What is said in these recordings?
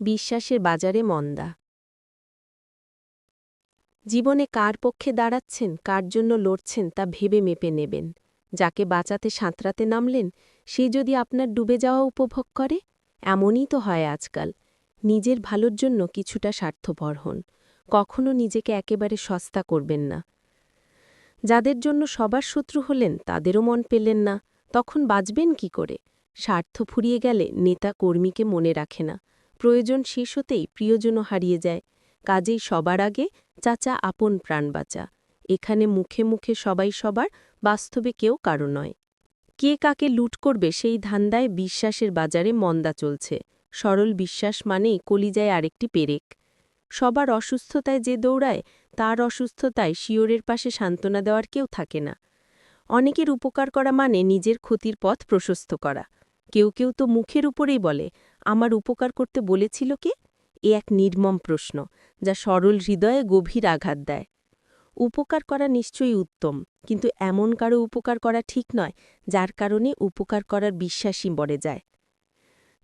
বিশ্বাসের বাজারে মন্দা। জীবনে কার পক্ষে দাঁড়াচ্ছেন, কার জন্য লড়ছেন তা ভেবে মেপে নেবেন। যাকে বাঁচাতে সাঁতরাতে নামলেন, সে যদি আপনার ডুবে যাওয়া উপভোগ করে, এমনই তো হয় আজকাল। নিজের ভালোর জন্য কিছুটা স্বার্থপর হন। কখনো নিজেকে একেবারে সস্তা করবেন না। যাদের জন্য সবার শত্রু হলেন, তাদেরও মন পেলেন না। তখন বাঁচবেন কি করে? স্বার্থ ফুরিয়ে গেলে নেতা কর্মীকে মনে রাখে না। প্রয়োজন শেষ হতেই প্রিয়জনও হারিয়ে যায়। কাজেই সবার আগে চাচা আপন প্রাণ বাঁচা। এখানে মুখে মুখে সবাই সবার, বাস্তবে কেউ কারও নয়। কে কাকে লুট করবে সেই ধান্দায় বিশ্বাসের বাজারে মন্দা চলছে। সরল বিশ্বাস মানেই কলিজায় আরেকটি পেরেক। সবার অসুস্থতায় যে দৌড়ায়, তার অসুস্থতায় শিওরের পাশে সান্ত্বনা দেওয়ার কেউ থাকে না। অনেকের উপকার করা মানে নিজের ক্ষতির পথ প্রশস্ত করা। কেউ কেউ তো মুখের উপরেই বলে, আমার উপকার করতে বলেছিল কে? এ এক নির্মম প্রশ্ন, যা সরল হৃদয়ে গভীর আঘাত দেয়। উপকার করা নিশ্চয়ই উত্তম, কিন্তু এমন কারও উপকার করা ঠিক নয়, যার কারণে উপকার করার বিশ্বাসই বড়ে যায়।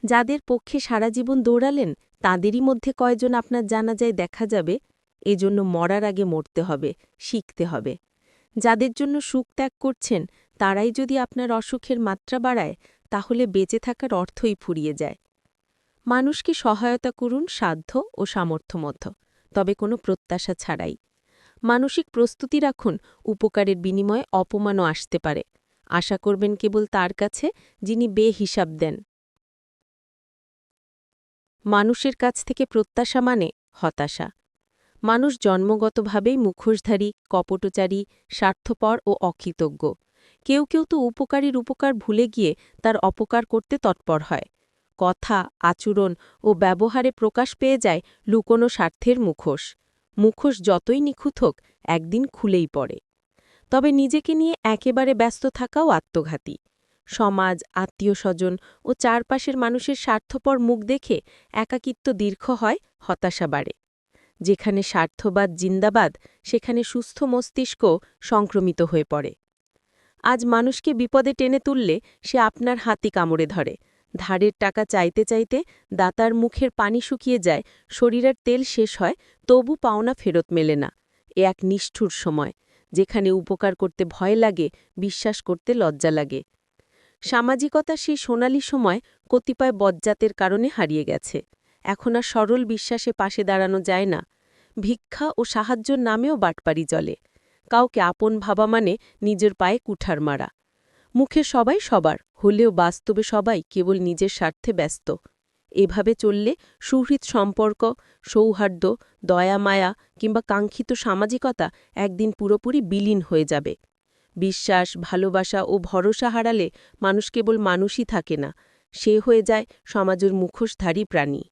যাদের পক্ষে সারা জীবন দৌড়ালেন, তাঁদেরই মধ্যে কয়জন আপনার জানা যায় দেখা যাবে? এজন্য মরার আগে মরতে হবে, শিখতে হবে। যাদের জন্য সুখ ত্যাগ করছেন, তারাই যদি আপনার অসুখের মাত্রা বাড়ায় তাহলে বেঁচে থাকার অর্থই ফুরিয়ে যায়। মানুষকে সহায়তা করুন সাধ্য ও সামর্থ্য মধ্য তবে কোনো প্রত্যাশা ছাড়াই। মানসিক প্রস্তুতি রাখুন, উপকারের বিনিময়ে অপমানও আসতে পারে। আশা করবেন কেবল তার কাছে, যিনি বেহিসাব দেন। মানুষের কাছ থেকে প্রত্যাশা মানে হতাশা। মানুষ জন্মগতভাবেই মুখোশধারী, কপটচারী, স্বার্থপর ও অকৃতজ্ঞ। কেউ কেউ তো উপকারীর উপকার ভুলে গিয়ে তার অপকার করতে তৎপর হয়। কথা, আচরণ ও ব্যবহারে প্রকাশ পেয়ে যায় লুকোনো স্বার্থের মুখোশ। মুখোশ যতই নিখুঁত হোক, একদিন খুলেই পড়ে। তবে নিজেকে নিয়ে একেবারে ব্যস্ত থাকাও আত্মঘাতী। সমাজ আত্মীয় স্বজন ও চারপাশের মানুষের স্বার্থপর মুখ দেখে একাকিত্ব দীর্ঘ হয়, হতাশা বাড়ে। যেখানে স্বার্থবাদ জিন্দাবাদ, সেখানে সুস্থ মস্তিষ্ক সংক্রমিত হয়ে পড়ে। আজ মানুষকে বিপদে টেনে তুললে সে আপনার হাতি কামড়ে ধরে। ধারের টাকা চাইতে চাইতে দাতার মুখের পানি শুকিয়ে যায়, শরীরের তেল শেষ হয়, তবু পাওনা ফেরত মেলে না। এ এক নিষ্ঠুর সময়, যেখানে উপকার করতে ভয় লাগে, বিশ্বাস করতে লজ্জা লাগে। সামাজিকতা সেই সোনালি সময় কতিপয় বজ্জাতের কারণে হারিয়ে গেছে। এখন আর সরল বিশ্বাসে পাশে দাঁড়ানো যায় না। ভিক্ষা ও সাহায্যর নামেও বাটপারি চলে কাউকে আপন ভাবা মানে নিজের পায়ে কুঠার মারা। মুখে সবাই সবার, হলেও বাস্তবে সবাই কেবল নিজের স্বার্থে ব্যস্ত। এভাবে চললে সুহৃদ সম্পর্ক, সৌহার্দ্য, দয়া, মায়া কিংবা কাঙ্ক্ষিত সামাজিকতা একদিন পুরোপুরি বিলীন হয়ে যাবে। বিশ্বাস, ভালোবাসা ও ভরসা হারালে মানুষ কেবল মানুষই থাকে না। সে হয়ে যায় সমাজের মুখোশধারী প্রাণী।